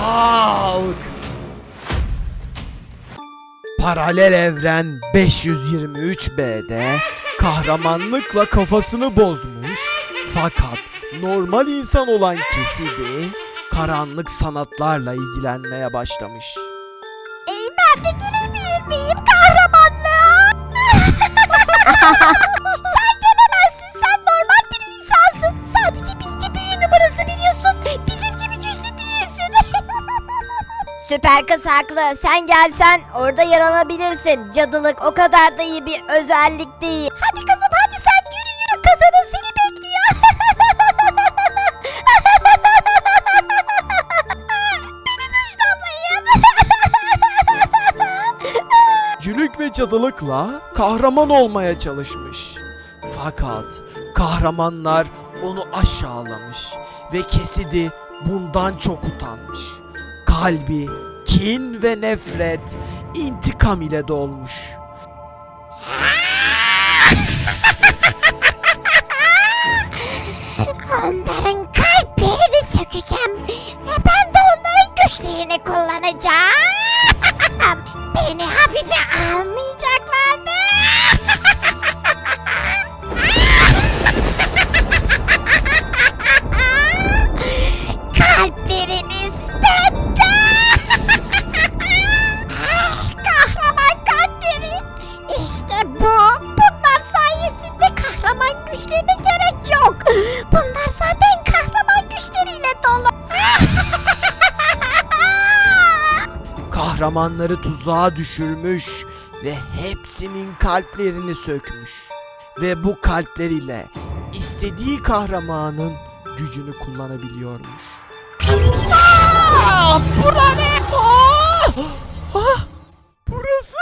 Hulk. Paralel evren 523B'de kahramanlıkla kafasını bozmuş fakat normal insan olan Cassidy karanlık sanatlarla ilgilenmeye başlamış. Ey ben de girebilir miyim kahramanlığa? Süper kız haklı. Sen gelsen orada yaranabilirsin. Cadılık o kadar da iyi bir özellik değil. Hadi kızım hadi sen yürü yürü. Kazanın seni bekliyor. Beni dışlamayın. Cülük ve cadılıkla kahraman olmaya çalışmış. Fakat kahramanlar onu aşağılamış ve Cassidy bundan çok utanmış. Kalbi kin ve nefret, intikam ile dolmuş. Onların kalplerini sökeceğim. Ve ben de onların güçlerini kullanacağım. Beni hafife almayacaklardı. Kahramanları tuzağa düşürmüş ve hepsinin kalplerini sökmüş. Ve bu kalpler ile istediği kahramanın gücünü kullanabiliyormuş. Aa, bura ne? Aa! Ah, burası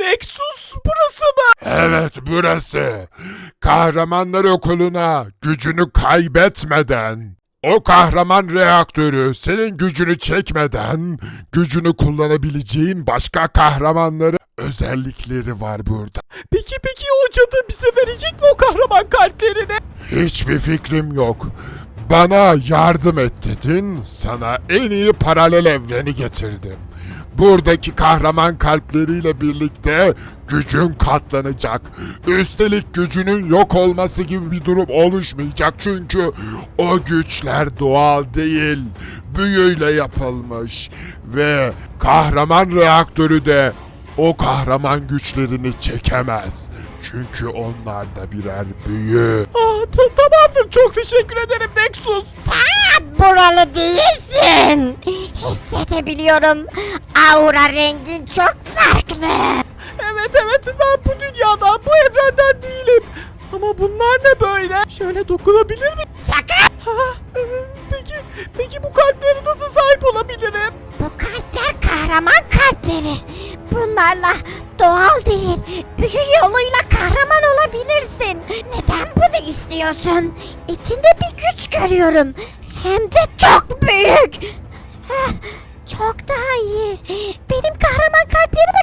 Nexus burası mı? Evet burası. Kahramanlar okuluna gücünü kaybetmeden, o kahraman reaktörü senin gücünü çekmeden gücünü kullanabileceğin başka kahramanların özellikleri var burada. Peki peki o cadı bize verecek mi o kahraman kalplerini? Hiçbir fikrim yok. Bana yardım et dedin, sana en iyi paralel evreni getirdim. Buradaki kahraman kalpleriyle birlikte gücün katlanacak. Üstelik gücünün yok olması gibi bir durum oluşmayacak çünkü o güçler doğal değil, büyüyle yapılmış ve kahraman reaktörü de o kahraman güçlerini çekemez. Çünkü onlar da birer büyü. Aa, ta- tamamdır çok teşekkür ederim Nexus. Sen buralı değilsin. Hissedebiliyorum. Aura rengin çok farklı. Evet evet ben bu dünyadan bu evrenden değilim. Ama bunlar ne böyle? Şöyle dokunabilir miyim? Sakın. Ha, e, peki peki bu kalplere nasıl sahip olabilirim? Bu kalpler kahraman kalpleri. Bunlarla doğal değil, büyü yoluyla kahraman olabilirsin. Neden bunu istiyorsun? İçinde bir güç görüyorum. Hem de çok büyük. Heh, Çok daha iyi. Benim kahraman kalplerime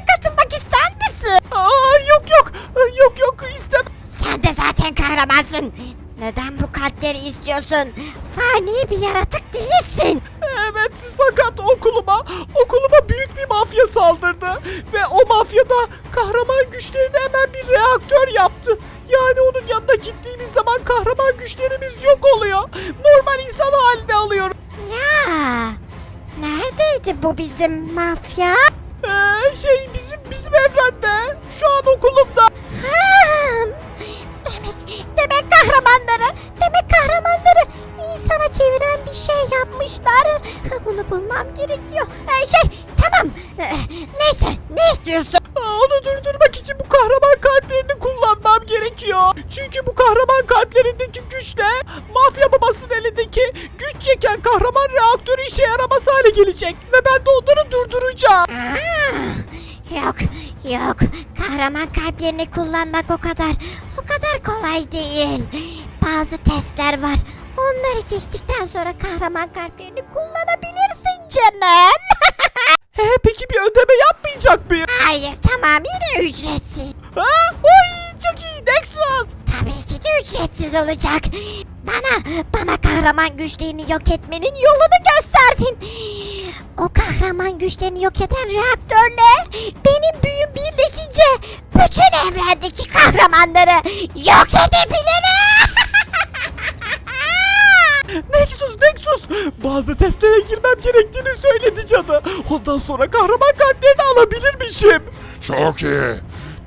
yok yok yok yok istem. Sen de zaten kahramansın. Neden bu kalpleri istiyorsun? Fani bir yaratık değilsin. Evet fakat okuluma okuluma büyük bir mafya saldırdı ve o mafyada kahraman güçlerine hemen bir reaktör yaptı. Yani onun yanına gittiğimiz zaman kahraman güçlerimiz yok oluyor. Normal insan haline alıyoruz. Ya neredeydi bu bizim mafya? Ee, şey bizim bizim evrende. Şu an okulumda. Demek demek kahramanları demek kahramanları insana çeviren bir şey yapmışlar. Onu bulmam gerekiyor. Ee, şey tamam. Ee, neyse ne istiyorsun? Aa, Onu durdurmak için bu kahraman kalplerini kullanmam gerekiyor. Çünkü bu kahraman kalplerindeki güçle mafya babasının elindeki güç çeken kahraman reaktörü işe yaramaz hale gelecek. Ve ben de onları durduracağım. Aa, yok yok kahraman kalplerini kullanmak o kadar o kadar kolay değil. Bazı testler var. Onları geçtikten sonra kahraman kalplerini kullanabilirsin canım. He, peki bir ödeme yapmayacak mıyım? Hayır tamamıyla ücretsiz. Ha? Oy çok iyi Nexus. Tabii ki de ücretsiz olacak. Bana, bana kahraman güçlerini yok etmenin yolunu gösterdin. O kahraman güçlerini yok eden reaktörle benim büyüm birleşince bütün evrendeki kahramanları yok edebilirim. Nexus Nexus bazı testlere girmem gerektiğini söyledi cadı. Ondan sonra kahraman kartlarını alabilirmişim. Çok iyi.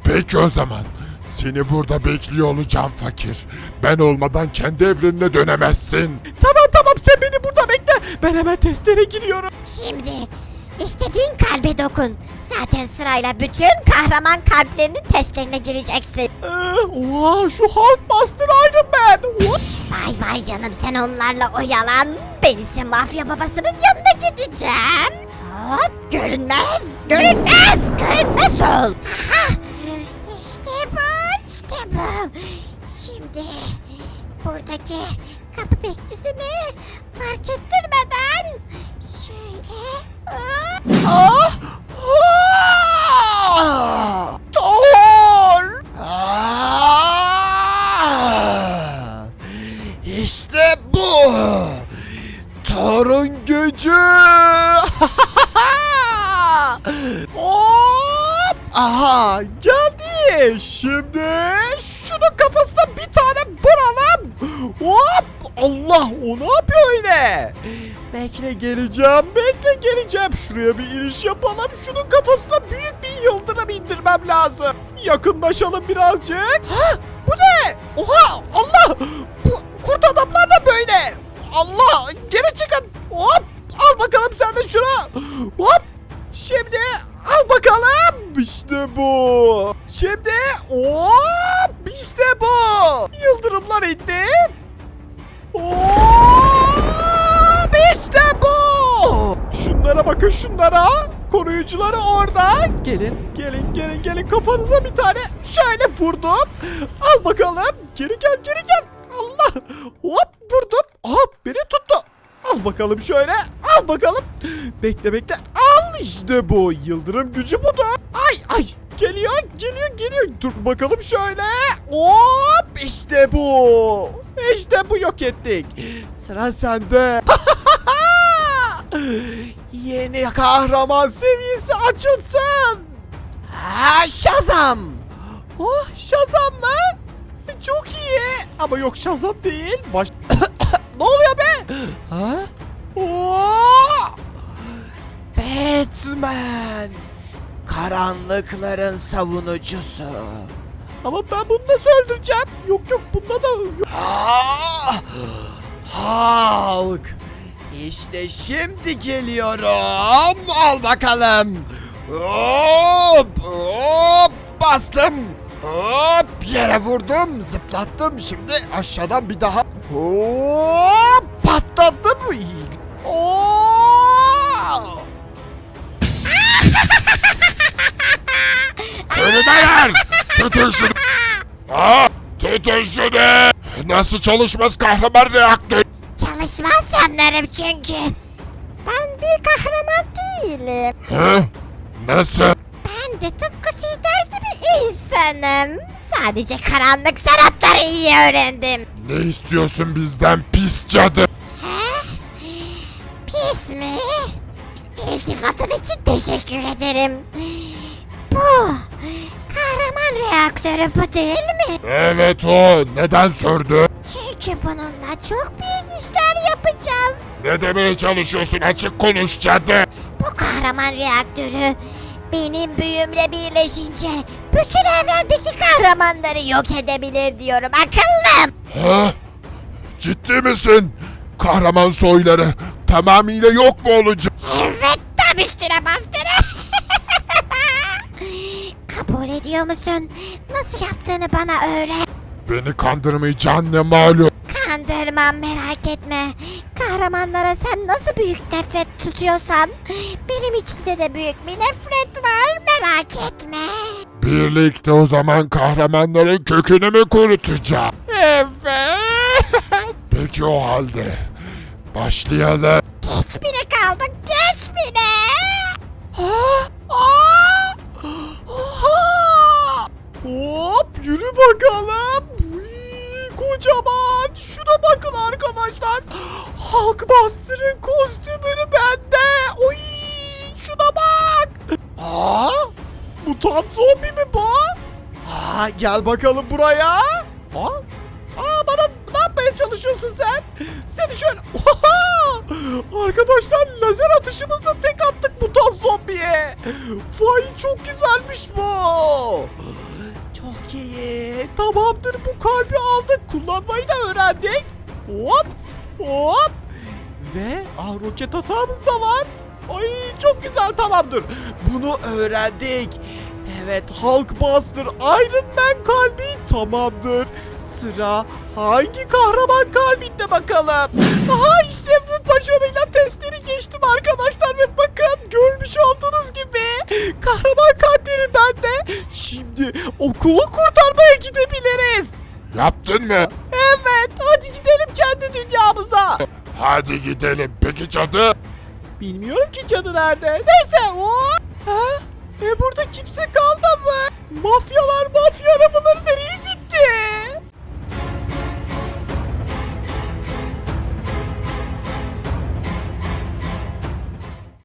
Peki o zaman. Seni burada bekliyor olacağım fakir. Ben olmadan kendi evrenine dönemezsin. Tamam tamam sen beni burada bekle. Ben hemen testlere giriyorum. Şimdi istediğin kalbe dokun. Zaten sırayla bütün kahraman kalplerinin testlerine gireceksin. Ee, oha şu Hulkbuster Iron Man. What? Vay vay canım sen onlarla oyalan. Ben ise mafya babasının yanına gideceğim. Hop görünmez, görünmez, görünmez ol. Aha, işte bu, işte bu. Şimdi buradaki kapı bekçisini fark ettirmeden şöyle... Ah! Thor! Ah! İşte bu. Thor'un gücü. Hop! Aha Şimdi şunun kafasına bir tane vuralım. Hop! Allah o ne yapıyor öyle? Bekle geleceğim, bekle geleceğim. Şuraya bir iniş yapalım. Şunun kafasına büyük bir yıldırım indirmem lazım. Yakınlaşalım birazcık. Ha, bu ne? Oha Allah! Bu kurt adamlar da böyle. Allah! Geri çıkın. Hop! Al bakalım sen de şunu. Hop! Şimdi al bakalım. İşte bu. Şimdi hop! İşte bu. Yıldırımlar indi. Hop! İşte bu. Şunlara bakın şunlara. Koruyucuları orada. Gelin, gelin, gelin, gelin. Kafanıza bir tane şöyle vurdum. Al bakalım. Geri gel, geri gel. Allah. Hop vurdum. Hop beni tuttu. Al bakalım şöyle. Al bakalım. Bekle bekle. Al işte bu. Yıldırım gücü budur. Ay ay. Geliyor geliyor geliyor. Dur bakalım şöyle. Hop işte bu. İşte bu yok ettik. Sıra sende. Yeni kahraman seviyesi açılsın. Ha Şazam. Oh Şazam mı? Çok iyi. Ama yok Şazam değil. Baş... ne oluyor be? Ha? Oo! Batman. Karanlıkların savunucusu. Ama ben bunu nasıl öldüreceğim? Yok yok bunda da... Hulk. İşte şimdi geliyorum. Al bakalım. Hop, hop, bastım. Hop, yere vurdum, zıplattım. Şimdi aşağıdan bir daha. Hop, patlattım. Oo! Ölümeler! Tutun şunu! Aa, tutun şunu! Nasıl çalışmaz kahraman reaktör? Çalışmaz canlarım çünkü. Ben bir kahraman değilim. Hı? Nasıl? Ben de tıpkı sizler gibi insanım. Sadece karanlık sanatları iyi öğrendim. Ne istiyorsun bizden pis cadı? He? Pis mi? İltifatın için teşekkür ederim. Bu kahraman reaktörü bu değil mi? Evet o. Neden sordu? Çünkü bununla çok büyük işler yapacağız. Ne demeye çalışıyorsun? Açık konuş cadı. Bu kahraman reaktörü benim büyümle birleşince bütün evrendeki kahramanları yok edebilir diyorum akıllım. Ha? Ciddi misin? Kahraman soyları tamamıyla yok mu olacak? Evet tam üstüne bastırın. Kabul ediyor musun? Nasıl yaptığını bana öğret. Beni kandırmayacaksın ne malum. Kandırmam merak etme. Kahramanlara sen nasıl büyük nefret tutuyorsan benim içimde de büyük bir nefret var merak etme. Birlikte o zaman kahramanların kökünü mü kurutacağım? Evet. Peki o halde. Başlayalım. Geç bile kaldık geç bile. Ha? Aa! Oha! Hop yürü bakalım. Uy, kocaman. Şuna bakın Hulkbuster'ın kostümünü bende. Oy şuna bak. Aa, mutant zombi mi bu? Aa, gel bakalım buraya. Aa, aa bana ne yapmaya çalışıyorsun sen? Seni şöyle... Oha! Arkadaşlar lazer atışımızla tek attık mutant zombiye. Vay çok güzelmiş bu. Çok iyi. Tamamdır bu kalbi aldık. Kullanmayı da öğrendik. Hop hop. Ve ah, roket atağımız da var. Ay çok güzel tamamdır. Bunu öğrendik. Evet Hulkbuster Iron Man kalbi tamamdır. Sıra hangi kahraman kalbinde bakalım. Aha işte bu başarıyla testleri geçtim arkadaşlar ve bakın görmüş olduğunuz gibi kahraman kalpleri bende. Şimdi okulu kurtarmaya gidebiliriz. Yaptın mı? Evet hadi gidelim kendi dünyamıza. Hadi gidelim. Peki cadı? Bilmiyorum ki cadı nerede. Neyse o. Ha? E burada kimse kalmadı. Mafyalar mafya arabaları nereye gitti?